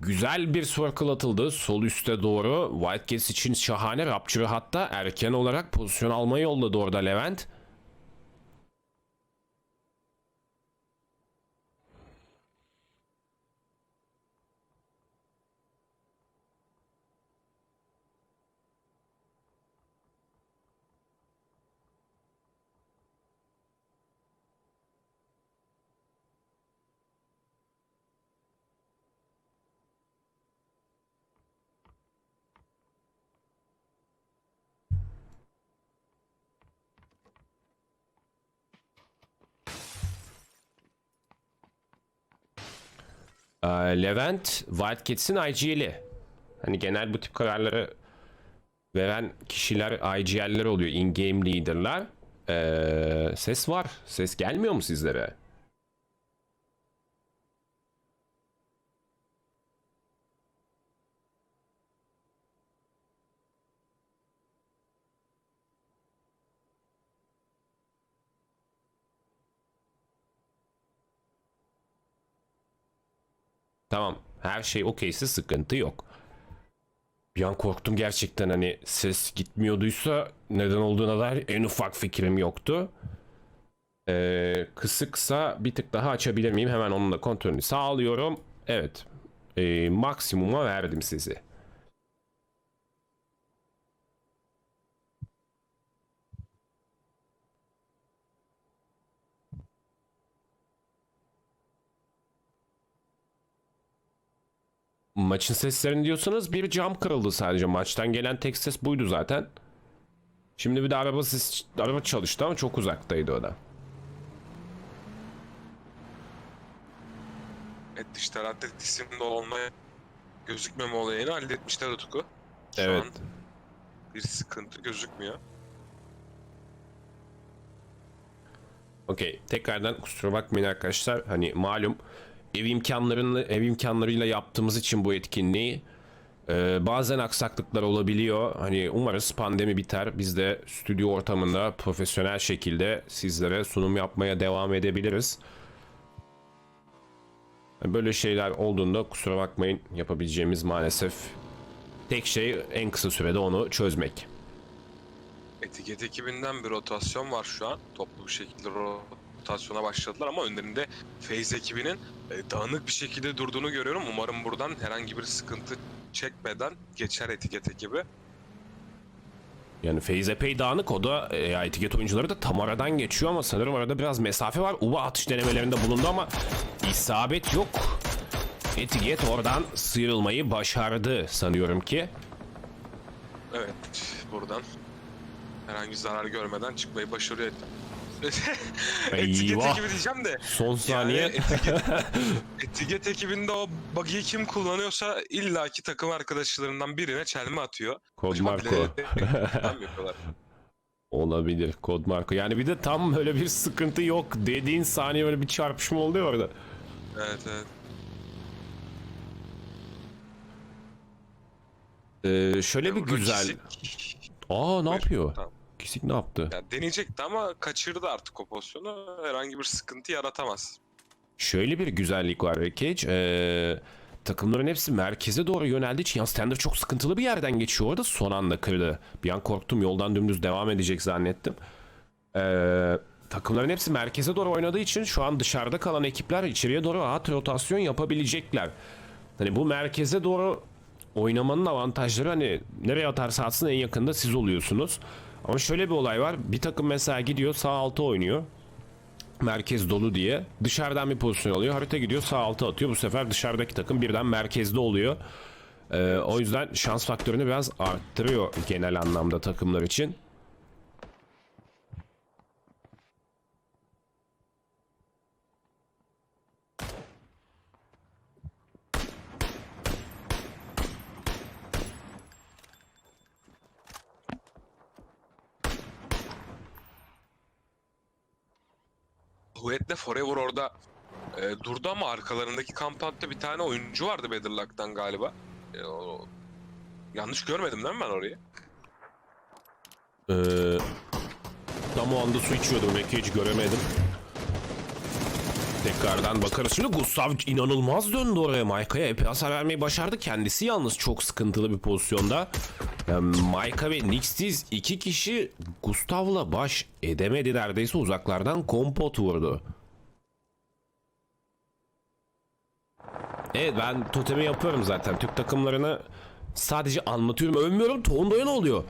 Güzel bir circle atıldı sol üste doğru. Wildcats için şahane. Rapture hatta erken olarak pozisyon almayı yolladı orada Levent. Ee, Levent Wildcats'in IGL'i. Hani genel bu tip kararları veren kişiler IGL'ler oluyor. In-game leader'lar. Ee, ses var. Ses gelmiyor mu sizlere? Tamam. Her şey okeyse sıkıntı yok. Bir an korktum gerçekten hani ses gitmiyorduysa neden olduğuna dair en ufak fikrim yoktu. Ee, kısıksa bir tık daha açabilir miyim? Hemen onun da kontrolünü sağlıyorum. Evet. Ee, maksimuma verdim sizi. Maçın seslerini diyorsanız bir cam kırıldı sadece. Maçtan gelen tek ses buydu zaten. Şimdi bir de araba ses, araba çalıştı ama çok uzaktaydı o da. Evet dış tarafta isimli olma gözükmeme olayını halletmişler Utku. Şu Evet. an bir sıkıntı gözükmüyor. Okey. Tekrardan kusura bakmayın arkadaşlar. Hani malum ev imkanlarını ev imkanlarıyla yaptığımız için bu etkinliği e, bazen aksaklıklar olabiliyor. Hani umarız pandemi biter. Biz de stüdyo ortamında profesyonel şekilde sizlere sunum yapmaya devam edebiliriz. Böyle şeyler olduğunda kusura bakmayın yapabileceğimiz maalesef tek şey en kısa sürede onu çözmek. Etiket ekibinden bir rotasyon var şu an. Toplu bir şekilde rotasyona başladılar ama önlerinde Phase ekibinin e, dağınık bir şekilde durduğunu görüyorum. Umarım buradan herhangi bir sıkıntı çekmeden geçer etiket ekibi. Yani Feyz epey dağınık o da e, etiket oyuncuları da tam aradan geçiyor ama sanırım arada biraz mesafe var. Uva atış denemelerinde bulundu ama isabet yok. Etiket oradan sıyrılmayı başardı sanıyorum ki. Evet buradan herhangi zarar görmeden çıkmayı başarıyor. Etiket ekibi diyeceğim de Son saniye. Yani etiket, etiket ekibinde o buggy'i kim kullanıyorsa illaki takım arkadaşlarından birine çelme atıyor. Kod Acaba Marco. Olabilir Kod Marco. Yani bir de tam öyle bir sıkıntı yok dediğin saniye böyle bir çarpışma oluyor orada. Evet evet. Ee, şöyle bir güzel. Aa ne yapıyor? Tamam. Kisik ne yaptı? Ya deneyecekti ama kaçırdı artık o pozisyonu. Herhangi bir sıkıntı yaratamaz. Şöyle bir güzellik var Rekeç. Ee, takımların hepsi merkeze doğru yöneldiği için yalnız Tender çok sıkıntılı bir yerden geçiyor orada son anda kırdı. Bir an korktum yoldan dümdüz devam edecek zannettim. Ee, takımların hepsi merkeze doğru oynadığı için şu an dışarıda kalan ekipler içeriye doğru rahat rotasyon yapabilecekler. Hani bu merkeze doğru oynamanın avantajları hani nereye atarsa atsın en yakında siz oluyorsunuz. Ama şöyle bir olay var. Bir takım mesela gidiyor sağ altı oynuyor merkez dolu diye dışarıdan bir pozisyon alıyor. Harita gidiyor sağ alta atıyor. Bu sefer dışarıdaki takım birden merkezde oluyor. Ee, o yüzden şans faktörünü biraz arttırıyor genel anlamda takımlar için. Huet'le Forever orada e, durdu ama arkalarındaki kampanta bir tane oyuncu vardı Bedirlock'tan galiba. E, o- yanlış görmedim değil mi ben orayı? Ee, Tam o anda su içiyordum belki hiç göremedim. Tekrardan bakarız. Şimdi Gustav inanılmaz döndü oraya. Mayka'ya epey hasar vermeyi başardı. Kendisi yalnız çok sıkıntılı bir pozisyonda. Yani Mayka ve Nixtiz iki kişi Gustav'la baş edemedi neredeyse uzaklardan kompot vurdu. Evet ben totemi yapıyorum zaten. Türk takımlarını sadece anlatıyorum. Övmüyorum. Tondo'ya ne oluyor?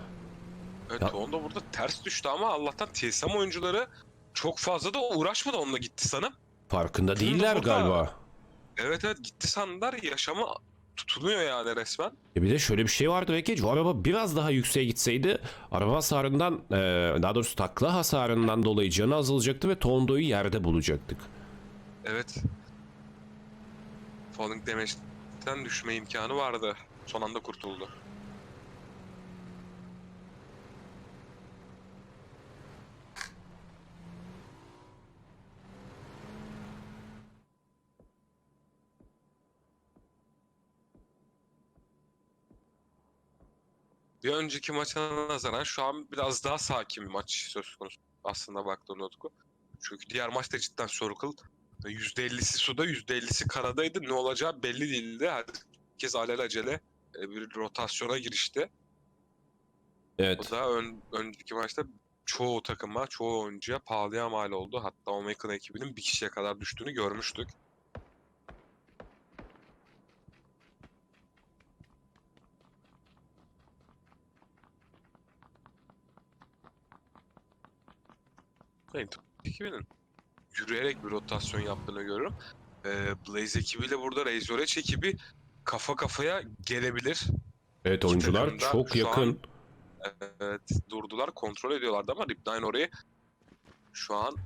Evet Ya- Tondo burada ters düştü ama Allah'tan TSM oyuncuları çok fazla da uğraşmadı onunla gitti sanırım. Farkında değiller burada- galiba. Evet evet gitti sandılar yaşamı tutunuyor yani resmen. E bir de şöyle bir şey vardı belki o araba biraz daha yükseğe gitseydi araba hasarından e, daha doğrusu takla hasarından dolayı canı azalacaktı ve Tondo'yu yerde bulacaktık. Evet. Falling Damage'den düşme imkanı vardı. Son anda kurtuldu. Bir önceki maça nazaran şu an biraz daha sakin bir maç söz konusu aslında baktığın Utku. Çünkü diğer maçta cidden Circle %50'si suda %50'si karadaydı. Ne olacağı belli değildi. Herkes alelacele e, bir rotasyona girişti. Evet. O da ön, önceki maçta çoğu takıma, çoğu oyuncuya pahalıya mal oldu. Hatta Omega ekibinin bir kişiye kadar düştüğünü görmüştük. Evet, ekibinin yürüyerek bir rotasyon yaptığını görüyorum. Ee, Blaze ekibiyle burada Razor Edge ekibi kafa kafaya gelebilir. Evet oyuncular da çok yakın. an- Evet durdular kontrol ediyorlardı ama Rip9 orayı şu an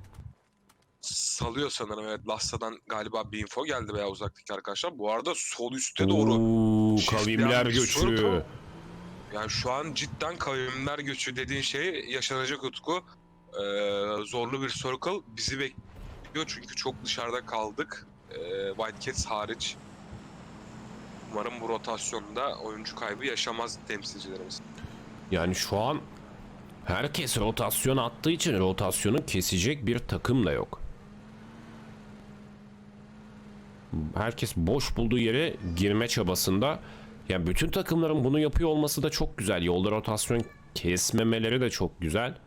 salıyor sanırım. Evet Lassa'dan galiba bir info geldi veya uzaktaki arkadaşlar. Bu arada sol üste doğru. Oo, kavimler göçü. Yani şu an cidden kavimler göçü dediğin şey yaşanacak Utku. Ee, zorlu bir circle bizi bekliyor çünkü çok dışarıda kaldık. Ee, White Cats hariç. Umarım bu rotasyonda oyuncu kaybı yaşamaz temsilcilerimiz. Yani şu an herkes rotasyon attığı için rotasyonu kesecek bir takım da yok. Herkes boş bulduğu yere girme çabasında. Yani bütün takımların bunu yapıyor olması da çok güzel. Yolda rotasyon kesmemeleri de çok güzel.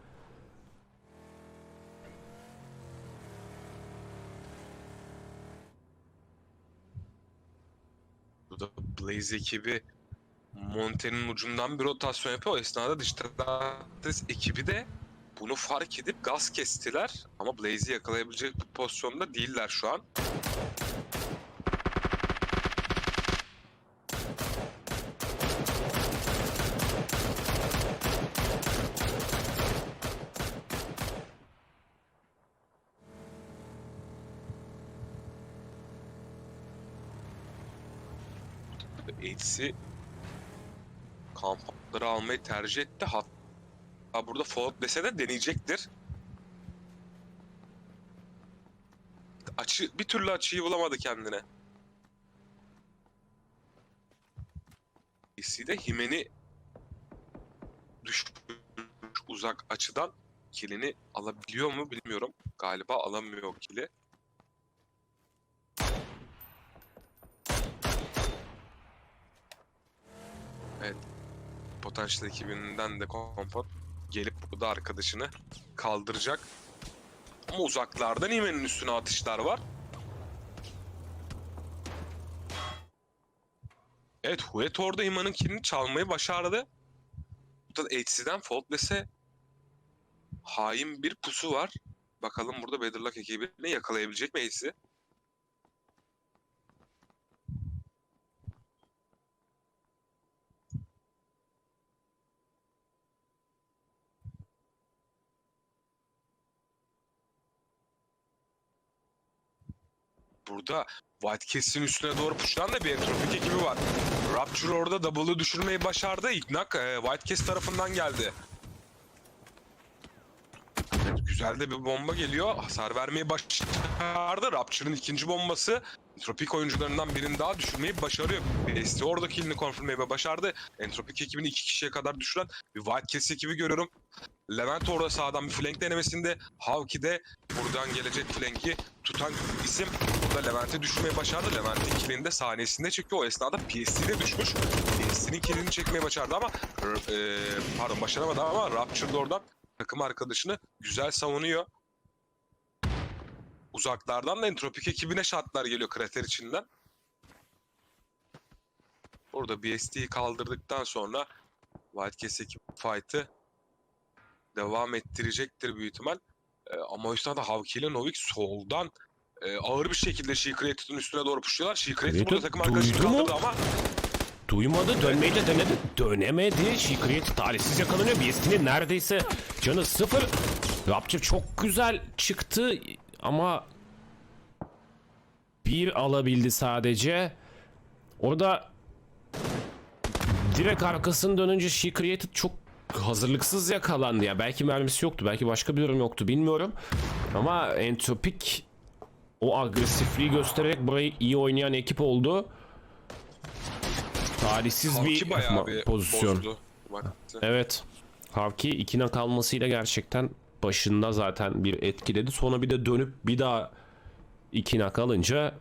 Bu da Blaze ekibi Monte'nin ucundan bir rotasyon yapıyor. O esnada Digital ekibi de bunu fark edip gaz kestiler. Ama Blaze'i yakalayabilecek bir pozisyonda değiller şu an. Aids'i kampları almayı tercih etti. Hatta burada Fallout dese de deneyecektir. Açı, bir türlü açıyı bulamadı kendine. Aidsi de Himen'i düşmüş uzak açıdan kilini alabiliyor mu bilmiyorum. Galiba alamıyor kili. Evet. Potential ekibinden de kompot gelip burada arkadaşını kaldıracak. Ama uzaklardan İmen'in üstüne atışlar var. Evet Huet orada İman'ın kilini çalmayı başardı. Burada HC'den Faultless'e hain bir pusu var. Bakalım burada Bedirlak ekibini yakalayabilecek mi HC? Burada White Cats'in üstüne doğru puşlayan da bir Entropik ekibi var. Rapture orada double'ı düşürmeyi başardı. İknak e, White Cats tarafından geldi. Güzel de bir bomba geliyor. Hasar vermeyi başardı. Rapture'ın ikinci bombası Entropik oyuncularından birini daha düşürmeyi başarıyor. BST orada killini confirm'leyi başardı. Entropik ekibini iki kişiye kadar düşüren bir Wildcats ekibi görüyorum. Levent orada sağdan bir flank denemesinde. Havki de buradan gelecek flank'i tutan isim. Burada Levent'i düşürmeyi başardı. Levent'in killini de saniyesinde çekiyor. O esnada PSD de düşmüş. PST'nin killini çekmeyi başardı ama e, pardon başaramadı ama Rapture da oradan takım arkadaşını güzel savunuyor. Uzaklardan da Entropik ekibine şartlar geliyor krater içinden. Orada BST'yi kaldırdıktan sonra Wildcats ekip fight'ı devam ettirecektir büyük ihtimal. Ee, ama o yüzden de Havki ile Novik soldan e, ağır bir şekilde She Created'ın üstüne doğru Created Created burada takım arkadaşını kaldırdı ama Duymadı dönmeyi de denedi. Dönemedi. Secret talihsiz yakalanıyor. BST'nin neredeyse canı sıfır. Rapture çok güzel çıktı ama bir alabildi sadece. Orada direkt arkasını dönünce She Created çok hazırlıksız yakalandı ya. Belki mermisi yoktu. Belki başka bir durum yoktu. Bilmiyorum. Ama Entropik o agresifliği göstererek burayı iyi oynayan ekip oldu. Talihsiz bir bir pozisyon. bozdu. Evet. Havki ikine kalmasıyla gerçekten başında zaten bir etkiledi. Sonra bir de dönüp bir daha ikine kalınca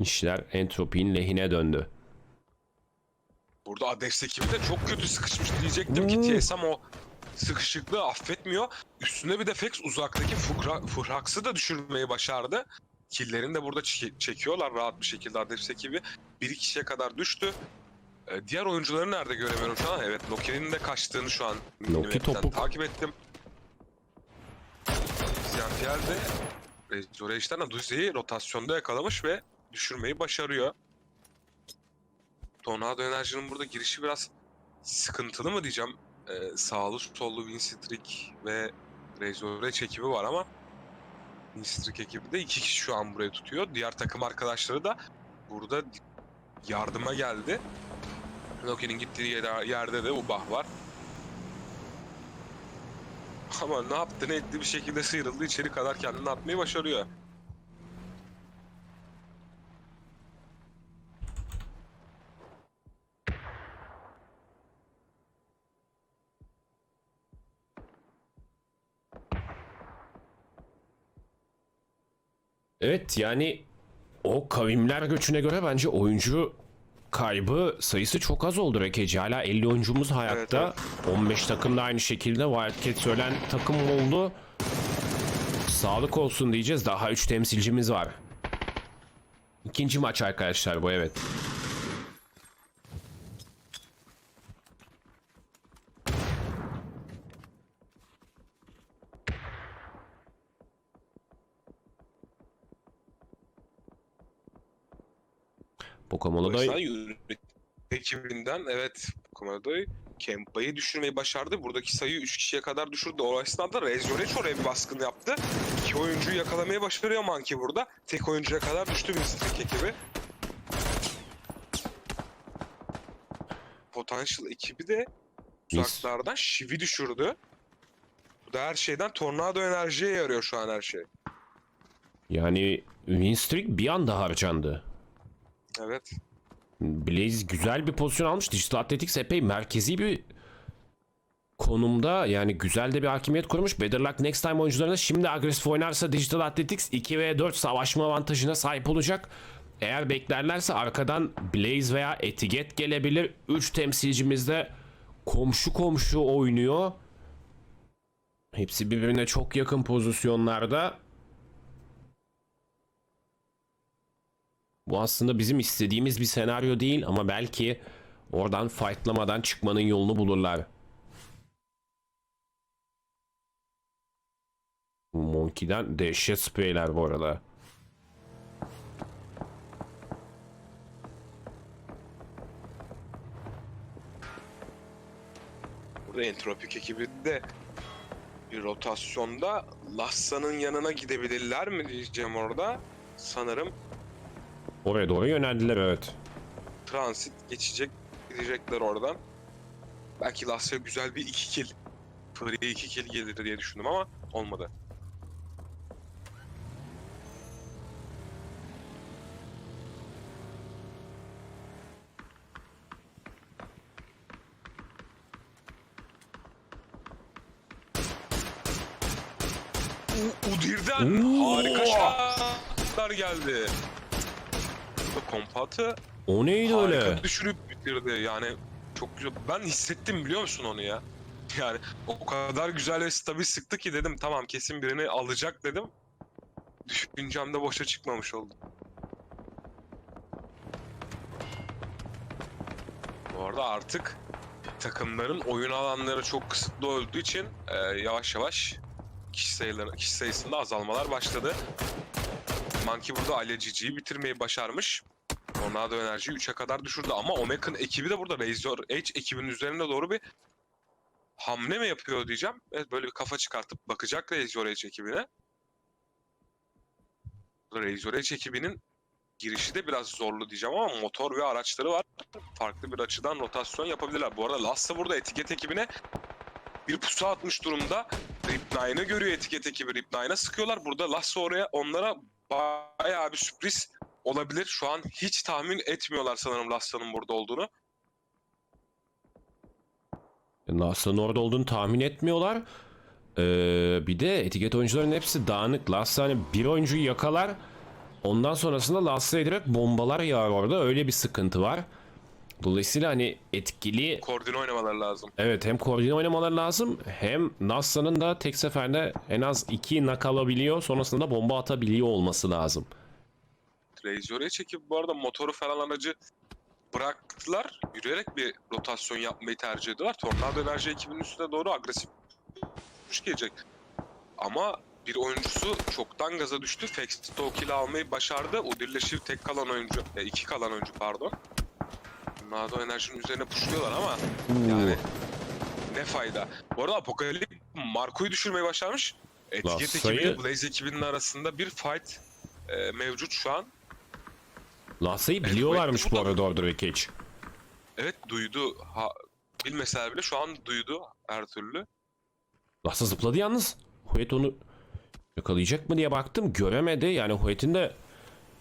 işler entropinin lehine döndü. Burada Ades ekibi de çok kötü sıkışmış diyecektim ki Hmm. TSM o sıkışıklığı affetmiyor. Üstüne bir de Fex uzaktaki Fukra- Furhax'ı da düşürmeyi başardı. Killerini de burada çe- çekiyorlar rahat bir şekilde Ades ekibi. Bir kişiye kadar düştü. Ee, diğer oyuncuları nerede göremiyorum şu an. Evet Loki'nin de kaçtığını şu an minimap'ten topuk. takip ettim. Jean-Pierre de Restoration'dan Aduze'yi rotasyonda yakalamış ve düşürmeyi başarıyor. Tornado Enerji'nin burada girişi biraz sıkıntılı mı diyeceğim. Ee, sağlı sollu Winstreak ve Razor Edge ekibi var ama Winstreak ekibi de iki kişi şu an burayı tutuyor. Diğer takım arkadaşları da burada yardıma geldi. Loki'nin gittiği yerde de Ubah var. Ama ne yaptı ne etti bir şekilde sıyrıldı içeri kadar kendini atmayı başarıyor. Evet yani o kavimler göçüne göre bence oyuncu kaybı sayısı çok az oldu Rekeci. Hala 50 oyuncumuz hayatta. 15 takım da aynı şekilde Wildcats ölen takım oldu. Sağlık olsun diyeceğiz. Daha 3 temsilcimiz var. İkinci maç arkadaşlar bu evet. Yürü- ekibinden evet Komodo'yu Kempa'yı düşürmeyi başardı. Buradaki sayıyı 3 kişiye kadar düşürdü. O esnada Rezoreç oraya bir baskın yaptı. İki oyuncuyu yakalamayı başarıyor Monkey burada. Tek oyuncuya kadar düştü Winstreak ekibi. Potential ekibi de uzaklardan Shiv'i düşürdü. Bu da her şeyden Tornado enerjiye yarıyor şu an her şey. yani Winstreak bir anda harcandı. Evet. Blaze güzel bir pozisyon almış. Digital Athletics epey merkezi bir konumda. Yani güzel de bir hakimiyet kurmuş. Better Luck Next Time oyuncularına şimdi agresif oynarsa Digital Athletics 2 ve 4 savaşma avantajına sahip olacak. Eğer beklerlerse arkadan Blaze veya Etiket gelebilir. 3 temsilcimiz de komşu komşu oynuyor. Hepsi birbirine çok yakın pozisyonlarda. Bu aslında bizim istediğimiz bir senaryo değil ama belki oradan fightlamadan çıkmanın yolunu bulurlar. Monkey'den dehşet spreyler bu arada. Burada Entropik ekibi de bir rotasyonda Lassa'nın yanına gidebilirler mi diyeceğim orada. Sanırım Oraya doğru yöneldiler evet. Transit geçecek. Gidecekler oradan. Belki Lasya güzel bir iki kill. Fırıya iki kill gelir diye düşündüm ama olmadı. Udir'den harika şartlar geldi. Kompatı O neydi harika öyle? düşürüp bitirdi. Yani çok güzel. Ben hissettim biliyor musun onu ya? Yani o kadar güzel ve stabil sıktı ki dedim tamam kesin birini alacak dedim. Düşüncem de boşa çıkmamış oldu. Bu arada artık takımların oyun alanları çok kısıtlı olduğu için e, yavaş yavaş kişi sayıları kişi sayısında azalmalar başladı. Monkey burada Alecici'yi bitirmeyi başarmış. Tornado enerjiyi 3'e kadar düşürdü ama Omega'nın ekibi de burada Razor H ekibinin üzerine doğru bir hamle mi yapıyor diyeceğim. Evet böyle bir kafa çıkartıp bakacak Razor H ekibine. Razor H ekibinin girişi de biraz zorlu diyeceğim ama motor ve araçları var. Farklı bir açıdan rotasyon yapabilirler. Bu arada Lassa burada etiket ekibine bir pusu atmış durumda. Rip9'ı görüyor etiket ekibi. Rip9'a sıkıyorlar. Burada Lassa oraya onlara bayağı bir sürpriz olabilir. Şu an hiç tahmin etmiyorlar sanırım Lassa'nın burada olduğunu. Lassa'nın orada olduğunu tahmin etmiyorlar. Ee, bir de etiket oyuncuların hepsi dağınık. Lassa hani bir oyuncuyu yakalar. Ondan sonrasında Lassa'ya direkt bombalar yağar orada. Öyle bir sıkıntı var. Dolayısıyla hani etkili Koordine oynamaları lazım. evet hem koordine oynamaları lazım hem Lassa'nın da tek seferde en az iki nak alabiliyor. Sonrasında da bomba atabiliyor olması lazım. Razor'e çekip bu arada motoru falan aracı bıraktılar. Yürüyerek bir rotasyon yapmayı tercih ediyorlar. Tornado Enerji ekibinin üstüne doğru agresif gelecek. Ama bir oyuncusu çoktan gaza düştü. Fex'te o kill'i almayı başardı. Udir'le Shiv tek kalan oyuncu, e, iki kalan oyuncu pardon. Tornado Enerji'nin üzerine puşluyorlar ama yani ne fayda. Bu arada Apokalip Marco'yu düşürmeyi başarmış. Etiket Lassa'yı- ekibiyle Blaze ekibinin arasında bir fight e, mevcut şu an. Lassa'yı Evet, biliyorlarmış bu bu da- arada ve Cage. Evet duydu. Ha, bilmeseler bile şu an duydu her türlü. Lassa zıpladı yalnız. Huet onu yakalayacak mı diye baktım. Göremedi. Yani Huet'in de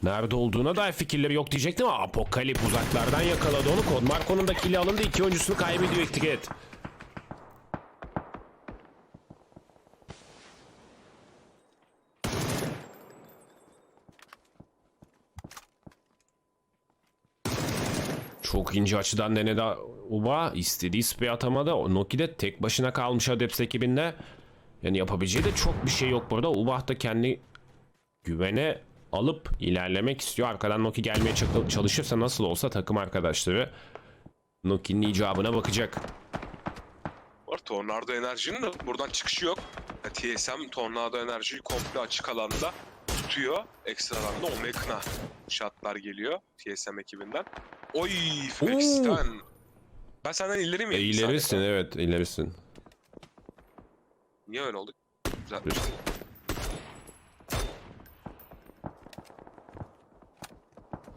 nerede olduğuna dair fikirleri yok diyecektim ama Apokalip uzaklardan yakaladı onu. Kod Marco'nun da kili alındı. İki oyuncusunu kaybediyor etiket. Çok ince açıdan denedi Uba. istediği spray atamadı. O Noki de tek başına kalmış Adeps ekibinde. Yani yapabileceği de çok bir şey yok burada. Ubah da kendi güvene alıp ilerlemek istiyor. Arkadan Noki gelmeye çalışırsa nasıl olsa takım arkadaşları Noki'nin icabına bakacak. Var Tornado Enerji'nin de buradan çıkışı yok. TSM Tornado Enerji'yi komple açık alanda tutuyor. Ekstra alanda Omegna şatlar geliyor TSM ekibinden. Oy Flex'ten. Ben senden ileri miyim? E, ilerisin evet ilerisin. Niye öyle oldu? Güzel.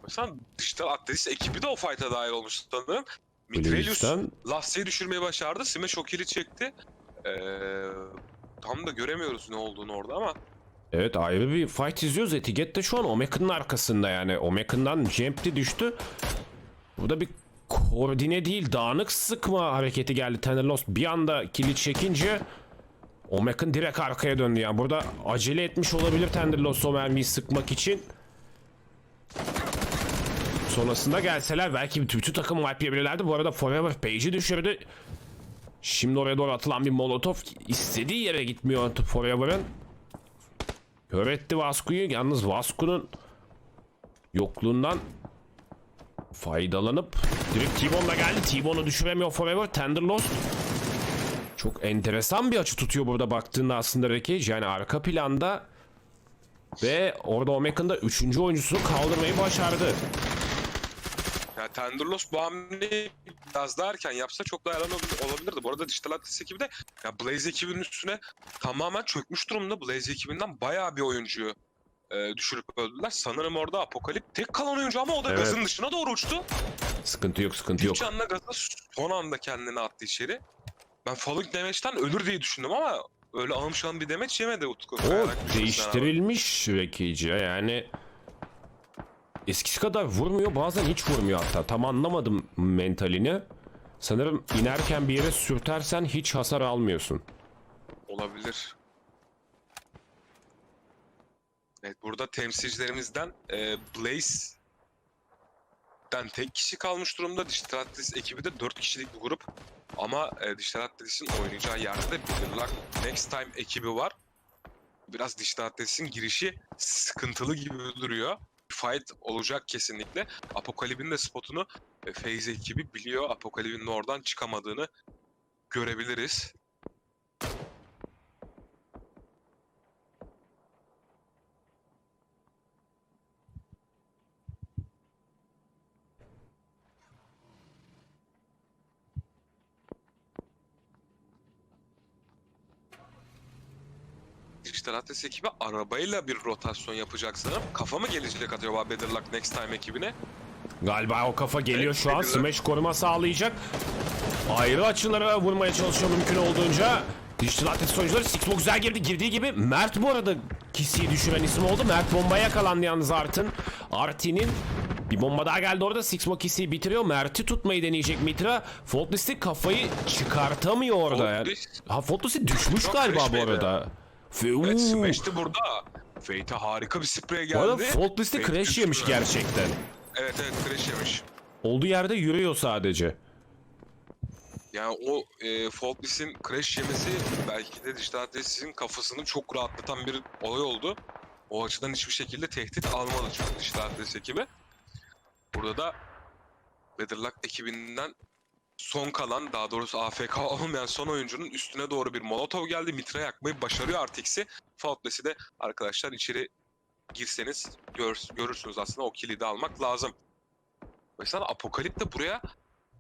Mesela dijital Atlas ekibi de o fight'a dahil olmuş sanırım. Mitrelius Lassa'yı düşürmeyi başardı. Smash o kill'i çekti. Ee, tam da göremiyoruz ne olduğunu orada ama Evet ayrı bir fight izliyoruz. Etiket şu an Omeka'nın arkasında yani. Omeka'ndan Jempti düştü. Burada bir koordine değil dağınık sıkma hareketi geldi Tenderloss. Bir anda kilit çekince Omek'ın direkt arkaya döndü yani. Burada acele etmiş olabilir Tenderloss o mermiyi sıkmak için. Sonrasında gelseler belki bütün, bütün takım wipe yiyebilirlerdi. Bu arada Forever Page'i düşürdü. Şimdi oraya doğru atılan bir molotov istediği yere gitmiyor Forever'ın. Kör etti Vasco'yu. Yalnız Vasco'nun yokluğundan faydalanıp direkt T-Bone'la geldi. T-Bone'u düşüremiyor Forever. Tenderloss çok enteresan bir açı tutuyor burada baktığında aslında Wreckage. Yani arka planda ve orada Omega'nın da 3. oyuncusunu kaldırmayı başardı. Ya Tenderloss bu hamleyi biraz daha erken yapsa çok daha yalan ol- olabilirdi. Bu arada Digital Atlas ekibi de ya Blaze ekibinin üstüne tamamen çökmüş durumda. Blaze ekibinden bayağı bir oyuncuyu e, düşürüp öldüler. Sanırım orada Apokalip tek kalan oyuncu ama o da Evet. gazın dışına doğru uçtu. Sıkıntı yok sıkıntı yok. canla gaza son anda kendini attı içeri. Ben Falling Damage'den ölür diye düşündüm ama öyle almışan bir damage yemedi Utku. O değiştirilmiş Wreckage'e yani eskisi kadar vurmuyor bazen hiç vurmuyor hatta tam anlamadım mentalini. Sanırım inerken bir yere sürtersen hiç hasar almıyorsun. Olabilir. Evet burada temsilcilerimizden e, Blaze'den tek kişi kalmış durumda. Dijital Atlas ekibi de 4 kişilik bir grup. Ama e, Dijital Atlas'in oynayacağı yerde de Bitter Luck Next Time ekibi var. Biraz Dijital Atlas'in girişi sıkıntılı gibi duruyor. Fight olacak kesinlikle. Apokalip'in de spotunu e, FaZe ekibi biliyor. Apokalip'in oradan çıkamadığını görebiliriz. Dijital Atlas ekibi arabayla bir rotasyon yapacak sanırım. Kafa mı gelecek acaba Better Luck Next Time ekibine? Galiba o kafa geliyor şu an. Smash koruma sağlayacak. Ayrı açılara vurmaya çalışıyor mümkün olduğunca. Dijital Atletik oyuncuları Sixmo güzel girdi. Girdiği gibi Mert bu arada Kisi'yi düşüren isim oldu. Mert bombaya yakalandı yalnız Art'ın. Artin'in bir bomba daha geldi orada. Sixmo Kisi'yi bitiriyor. Mert'i tutmayı deneyecek Mitra. Faultless'i kafayı çıkartamıyor orada. Faultless- Ha Faultless'i düşmüş Çok galiba bu Bey'de. Arada. Fe- Evet. Smash'ti burada. Fate'e harika bir sprey geldi. Bu arada Faultless'te Fate crash düştü. yemiş gerçekten. Evet evet crash yemiş. Olduğu yerde yürüyor sadece. Yani o e, Faultless'in crash yemesi belki de Dijital Atlas'in kafasını çok rahatlatan bir olay oldu. O açıdan hiçbir şekilde tehdit almadı çünkü Dijital Atlas ekibi. Burada da Better Luck ekibinden son kalan daha doğrusu AFK olmayan son oyuncunun üstüne doğru bir molotov geldi. Mitra yakmayı başarıyor Artix'i. Faultless'i de arkadaşlar içeri girseniz gör, görürsünüz aslında o kilidi almak lazım. Mesela Apokalip de buraya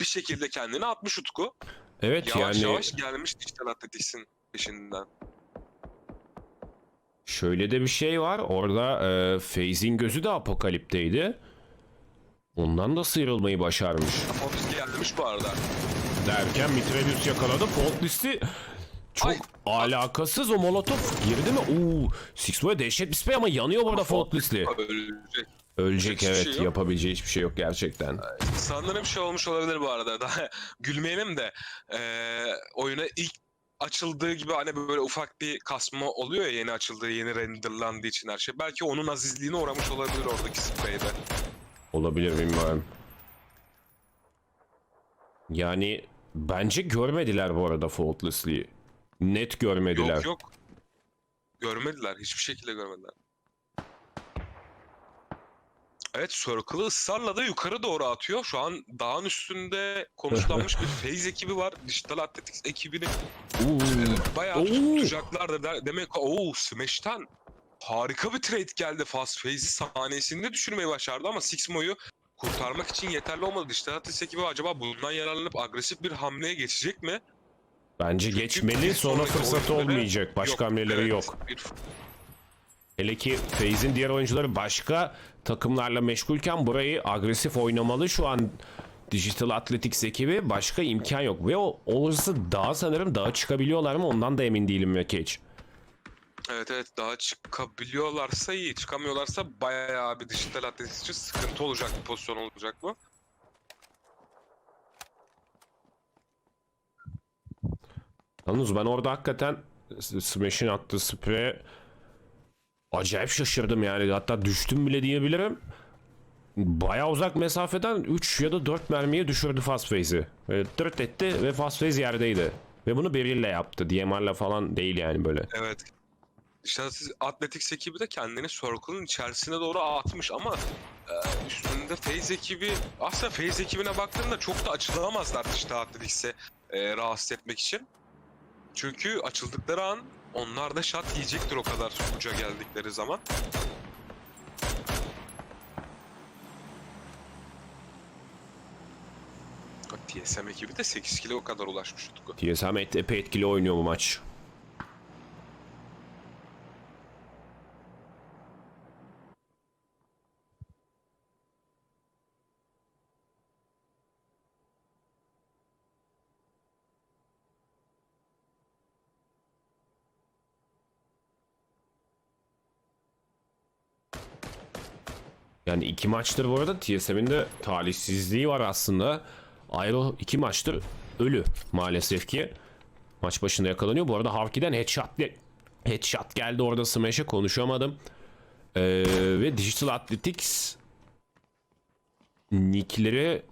bir şekilde kendini atmış Utku. Evet Yavaş yani yavaş gelmiş Dijital Athletics'in peşinden. şöyle de bir şey var. Orada e, Faze'in gözü de apokalipteydi. Ondan da sıyrılmayı başarmış. Gelmiş bu arada. Derken Mitrelius yakaladı. Faultless'i çok Ay. alakasız o molotof girdi mi? Oo, Sixboy dehşet bir spray ama yanıyor burada Faultless'li. Ölecek. Ölecek hiçbir evet şey yok. yapabileceği hiçbir şey yok gerçekten. Sanırım şey olmuş olabilir bu arada. Daha gülmeyelim de eee oyuna ilk açıldığı gibi hani böyle ufak bir kasma oluyor ya yeni açıldığı, yeni renderlandığı için her şey. Belki onun azizliğine uğramış olabilir oradaki spreyde. Olabilir bilmiyorum. Yani bence görmediler bu arada Faultless'li. Net görmediler. Yok yok. Görmediler. Hiçbir şekilde görmediler. Evet Circle'ı ısrarla da yukarı doğru atıyor. Şu an dağın üstünde konuşlanmış bir Phase ekibi var. Digital Athletics ekibini bayağı tutacaklardır. Der- Demek ki ooo Smash'ten harika bir trade geldi. Fast Phase'i saniyesinde düşürmeyi başardı ama Sixmo'yu kurtarmak için yeterli olmadı. Athletics ekibi acaba bundan yararlanıp agresif bir hamleye geçecek mi? Bence Çünkü geçmeli sonra oyunları olmayacak. Başka hamleleri evet, yok. Bir Hele ki FaZe'in diğer oyuncuları başka takımlarla meşgulken burayı agresif oynamalı şu an Digital Athletics ekibi başka imkan yok. Ve o olursa daha sanırım daha çıkabiliyorlar mı ondan da emin değilim Vekeç. Evet evet daha çıkabiliyorlarsa iyi. Çıkamıyorlarsa bayağı bir dijital atletik için sıkıntı olacak bir pozisyon olacak bu. Yalnız ben orada hakikaten Smash'in attığı spreye acayip şaşırdım yani. Hatta düştüm bile diyebilirim. Baya uzak mesafeden 3 ya da 4 mermiye düşürdü Fast Phase'i. Ve dırt etti ve Fast Phase yerdeydi. Ve bunu Beryl'le yaptı. DMR'la falan değil yani böyle. Evet. İşte Athletics ekibi de kendini Circle'ın içerisine doğru atmış ama e, üstünde FaZe ekibi aslında FaZe ekibine baktığında çok da açılamazlar işte Athletics'e e, rahatsız etmek için. Çünkü açıldıkları an onlar da shot yiyecektir o kadar uca geldikleri zaman. TSM ekibi de 8 kilo o kadar ulaşmış Utku. TSM epey etkili oynuyor bu maç. Yani iki maçtır bu arada TSM'in de talihsizliği var aslında. Aero iki maçtır ölü maalesef ki. Maç başında yakalanıyor. Bu arada Harki'den headshot, headshot geldi orada Smash'e konuşamadım. Ee, ve Digital Athletics nickleri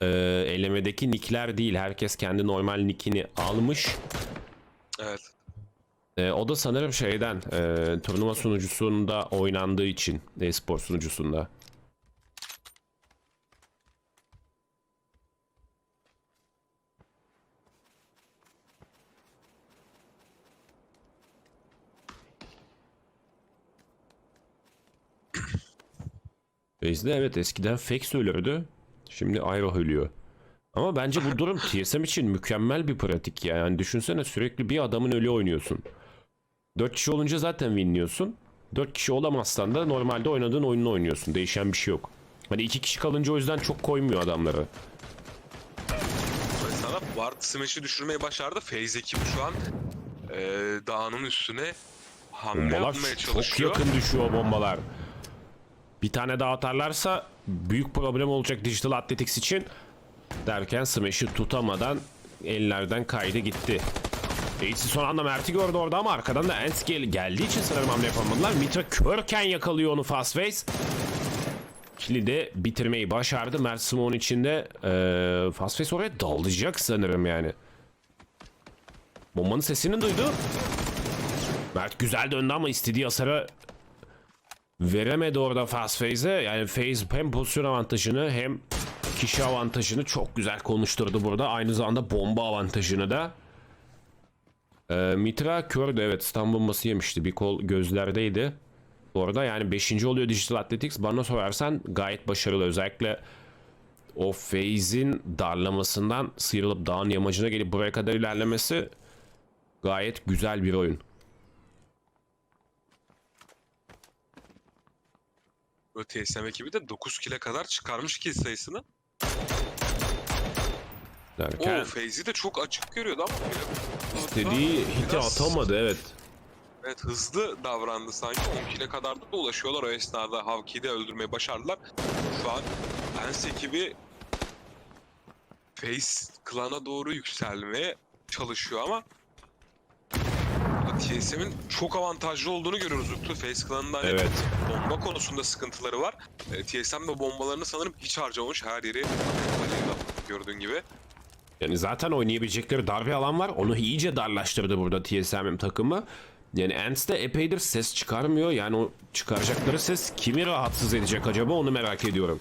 e, elemedeki nickler değil. Herkes kendi normal nickini almış. Evet. E, o da sanırım şeyden e, turnuva sunucusunda oynandığı için e-spor sunucusunda. Faze'de evet eskiden fake söylüyordu. Şimdi Aero ölüyor. Ama bence bu durum TSM için mükemmel bir pratik ya. Yani düşünsene sürekli bir adamın ölü oynuyorsun. 4 kişi olunca zaten winliyorsun. 4 kişi olamazsan da normalde oynadığın oyununu oynuyorsun. Değişen bir şey yok. Hani 2 kişi kalınca o yüzden çok koymuyor adamları. Mesela Ward Smash'i düşürmeyi başardı. FaZe ekibi şu an e, dağının üstüne hamle Bombalar yapmaya çok çalışıyor. yakın düşüyor bombalar. Bir tane daha atarlarsa büyük problem olacak Digital Athletics için. Derken Smash'i tutamadan ellerden kaydı gitti. AC son anda Mert'i gördü orada ama arkadan da Enscale geldiği için sanırım hamle yapamadılar. Mitra körken yakalıyor onu Fastface. Kili de bitirmeyi başardı. Mert Simon içinde ee, Fastface oraya dalacak sanırım yani. Bombanın sesini duydu. Mert güzel döndü ama istediği hasarı veremedi orada Fast Phase'e. Yani Phase hem pozisyon avantajını hem kişi avantajını çok güzel konuşturdu burada. Aynı zamanda bomba avantajını da. Ee, Mitra kördü evet stun bombası yemişti. Bir kol gözlerdeydi. Orada yani 5. oluyor Digital Athletics. Bana sorarsan gayet başarılı. Özellikle o Phase'in darlamasından sıyrılıp dağın yamacına gelip buraya kadar ilerlemesi gayet güzel bir oyun. Böyle TSM ekibi de 9 kile kadar çıkarmış kill sayısını. Derken O FaZe'i de çok açık görüyordu ama istediği hiti Biraz- atamadı evet. Evet hızlı davrandı sanki. 10 kile kadar da ulaşıyorlar o esnada. Havki'yi de öldürmeyi başardılar. Şu an Lens ekibi Face klana doğru yükselmeye çalışıyor ama TSM'in çok avantajlı olduğunu görüyoruz Uktu. Face klanında hani Evet. bomba konusunda sıkıntıları var. E, TSM de bombalarını sanırım hiç harcamamış. Her yeri gördüğün gibi. Yani zaten oynayabilecekleri dar bir alan var. Onu iyice darlaştırdı burada TSM takımı. Yani Ants de epeydir ses çıkarmıyor. Yani o çıkaracakları ses kimi rahatsız edecek acaba onu merak ediyorum.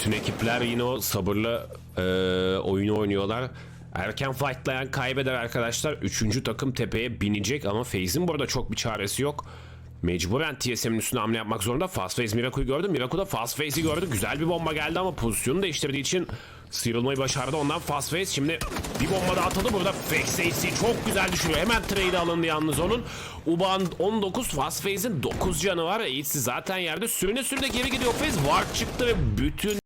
Bütün ekipler yine o sabırla e, oyunu oynuyorlar. Erken fightlayan kaybeder arkadaşlar. Üçüncü takım tepeye binecek ama FaZe'in burada çok bir çaresi yok. Mecburen TSM'in üstüne hamle yapmak zorunda. Fast Phase Miraku'yu gördü. Miraku da Fast Phase'i gördü. Güzel bir bomba geldi ama pozisyonu değiştirdiği için sıyrılmayı başardı. Ondan Fast Phase şimdi bir bomba daha atıldı. Burada Fake çok güzel düşürüyor. Hemen trade alındı yalnız onun. Uban 19, Fast Phase'in 9 canı var. Aids'i zaten yerde sürüne sürüne geri gidiyor. Phase Ward çıktı ve bütün